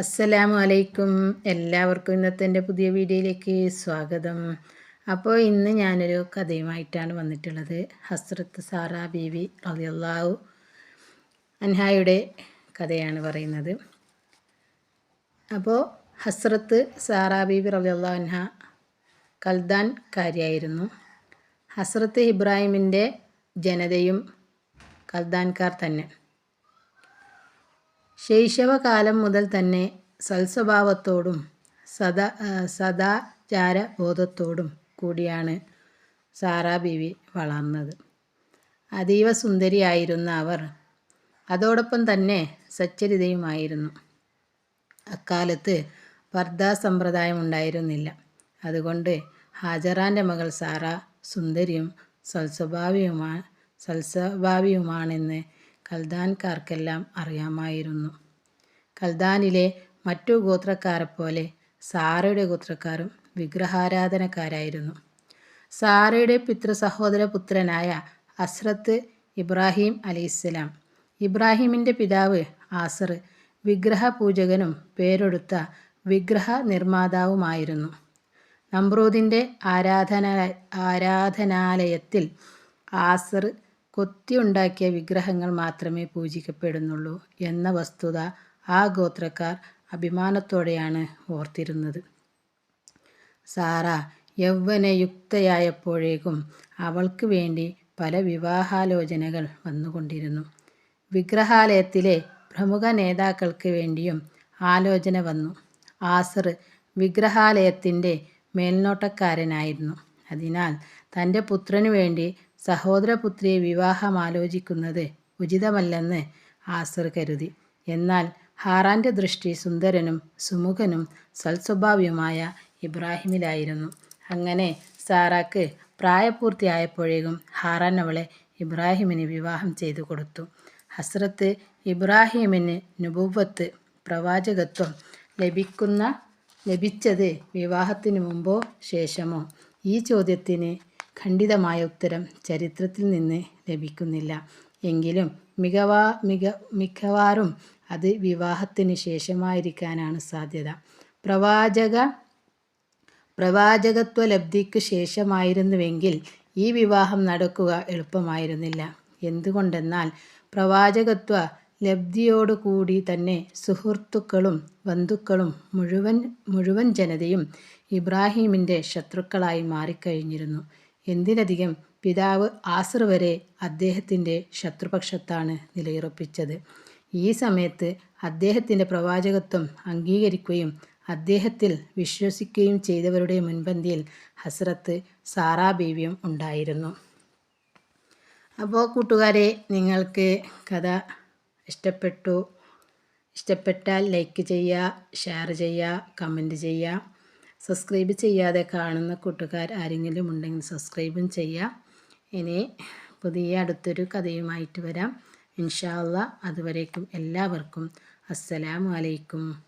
അസ്സലാമു അലൈക്കും എല്ലാവർക്കും ഇന്നത്തെ എന്റെ പുതിയ വീഡിയോയിലേക്ക് സ്വാഗതം. അപ്പോൾ ഇന്ന് ഞാനൊരു കഥയുമായിട്ടാണ് വന്നിട്ടുള്ളത്. ഹസ്രത്ത് സാറ ബീവി റളിയല്ലാഹു അൻഹായുടെ കഥയാണ് പറയുന്നത്. അപ്പോൾ ഹസ്രത്ത് സാറ ബീവി റളിയല്ലാഹു അൻഹ കൽദാൻ കാരിയായിരുന്നു. ഹസ്രത്ത് ഇബ്രാഹിമിന്റെ ജനതയും കൽദാൻകാർ തന്നെ. ശൈശവകാലം മുതൽ തന്നെ സൽസ്വഭാവത്തോടും സദാ സദാചാര ബോധത്തോടും കൂടിയാണ് സാറാ ബീവി വളർന്നത്. അതീവ സുന്ദരിയായിരുന്ന അവർ അതോടൊപ്പം തന്നെ സച്ചരിതയുമായിരുന്നു. അക്കാലത്ത് പർദ്ദ സമ്പ്രദായം ഉണ്ടായിരുന്നില്ല അതുകൊണ്ട് ഹാജറാന്റെ മകൾ സാറ സുന്ദരിയും സൽസ്വഭാവിയുമാണ് സൽസ്വഭാവിയുമാണെന്ന് കൽദാൻകാർക്കെല്ലാം അറിയാമായിരുന്നു. കൽദാനിലെ മറ്റു ഗോത്രക്കാരെപ്പോലെ സാറയുടെ ഗോത്രക്കാരും വിഗ്രഹാരാധനക്കാരായിരുന്നു. സാറയുടെ പിതൃ സഹോദര പുത്രനായ അസ്രത്ത് ഇബ്രാഹിം അലിസ്ലാം ഇബ്രാഹിമിന്റെ പിതാവ് ആസർ വിഗ്രഹപൂജകനും പേരെടുത്ത വിഗ്രഹ നിർമ്മാതാവുമായിരുന്നു നമ്രൂദിന്റെ ആരാധന ആരാധനാലയത്തിൽ ആസർ കൊത്തിയുണ്ടാക്കിയ വിഗ്രഹങ്ങൾ മാത്രമേ പൂജിക്കപ്പെടുന്നുള്ളൂ എന്ന വസ്തുത ആ ഗോത്രക്കാർ അഭിമാനത്തോടെയാണ് ഓർത്തിരുന്നത്. സാറ യൗവനയുക്തയായപ്പോഴേക്കും അവൾക്ക് വേണ്ടി പല വിവാഹാലോചനകൾ വന്നുകൊണ്ടിരുന്നു. വിഗ്രഹാലയത്തിലെ പ്രമുഖ നേതാക്കൾക്ക് വേണ്ടിയും ആലോചന വന്നു. ആസർ വിഗ്രഹാലയത്തിന്റെ മേൽനോട്ടക്കാരനായിരുന്നു. അതിനാൽ തന്റെ പുത്രനു വേണ്ടി സഹോദരപുത്രിയെ വിവാഹം ആലോചിക്കുന്നത് ഉചിതമല്ലെന്ന് ആസർ കരുതി. എന്നാൽ ഹാറാന്റെ ദൃഷ്ടി സുന്ദരനും സുമുഖനും സൽസ്വഭാവിയുമായ ഇബ്രാഹിമിലായിരുന്നു. അങ്ങനെ സാറാക്ക് പ്രായപൂർത്തിയായപ്പോഴേക്കും ഹാറാൻ അവളെ ഇബ്രാഹിമിന് വിവാഹം ചെയ്തു കൊടുത്തു. ഹസ്രത്ത് ഇബ്രാഹിമിന് നുബുവത്ത് പ്രവാചകത്വം ലഭിക്കുന്ന ലഭിച്ചത് വിവാഹത്തിന് മുമ്പോ ശേഷമോ? ഈ ചോദ്യത്തിന് ഖണ്ഡിതമായ ഉത്തരം ചരിത്രത്തിൽ നിന്ന് ലഭിക്കുന്നില്ല. എങ്കിലും മികവാ മിക മിക്കവാറും അത് വിവാഹത്തിന് ശേഷമായിരിക്കാനാണ് സാധ്യത. പ്രവാചക പ്രവാചകത്വ ലബ്ധിക്ക് ശേഷമായിരുന്നുവെങ്കിൽ ഈ വിവാഹം നടക്കുക എളുപ്പമായിരുന്നില്ല. എന്തുകൊണ്ടെന്നാൽ പ്രവാചകത്വ ലബ്ധിയോടുകൂടി തന്നെ സുഹൃത്തുക്കളും ബന്ധുക്കളും മുഴുവൻ മുഴുവൻ ജനതയും ഇബ്രാഹീമിന്റെ ശത്രുക്കളായി മാറിക്കഴിഞ്ഞിരുന്നു. എന്തിനധികം പിതാവ് ആസർ വരെ അദ്ദേഹത്തിന്റെ ശത്രുപക്ഷത്താണ് നിലയുറപ്പിച്ചത്. ഈ സമയത്ത് അദ്ദേഹത്തിന്റെ പ്രവാചകത്വം അംഗീകരിക്കുകയും അദ്ദേഹത്തിൽ വിശ്വസിക്കുകയും ചെയ്തവരുടെ മുൻപന്തിയിൽ ഹസ്രത്ത് സാറാ ബീവിയും ഉണ്ടായിരുന്നു. അപ്പോൾ കൂട്ടുകാരെ നിങ്ങൾക്ക് കഥ ഇഷ്ടപ്പെട്ടു. ഇഷ്ടപ്പെട്ടാൽ ലൈക്ക് ചെയ്യുക ഷെയർ ചെയ്യുക കമന്റ് ചെയ്യുക. സബ്സ്ക്രൈബ് ചെയ്യാതെ കാണുന്ന കൂട്ടുകാർ ആരെങ്കിലും ഉണ്ടെങ്കിൽ സബ്സ്ക്രൈബും ചെയ്യാം. ഇനി പുതിയ അടുത്തൊരു കഥയുമായിട്ട് വരാം. ഇൻഷാല്ല അതുവരേക്കും എല്ലാവർക്കും അസ്സലാമു അലൈക്കും.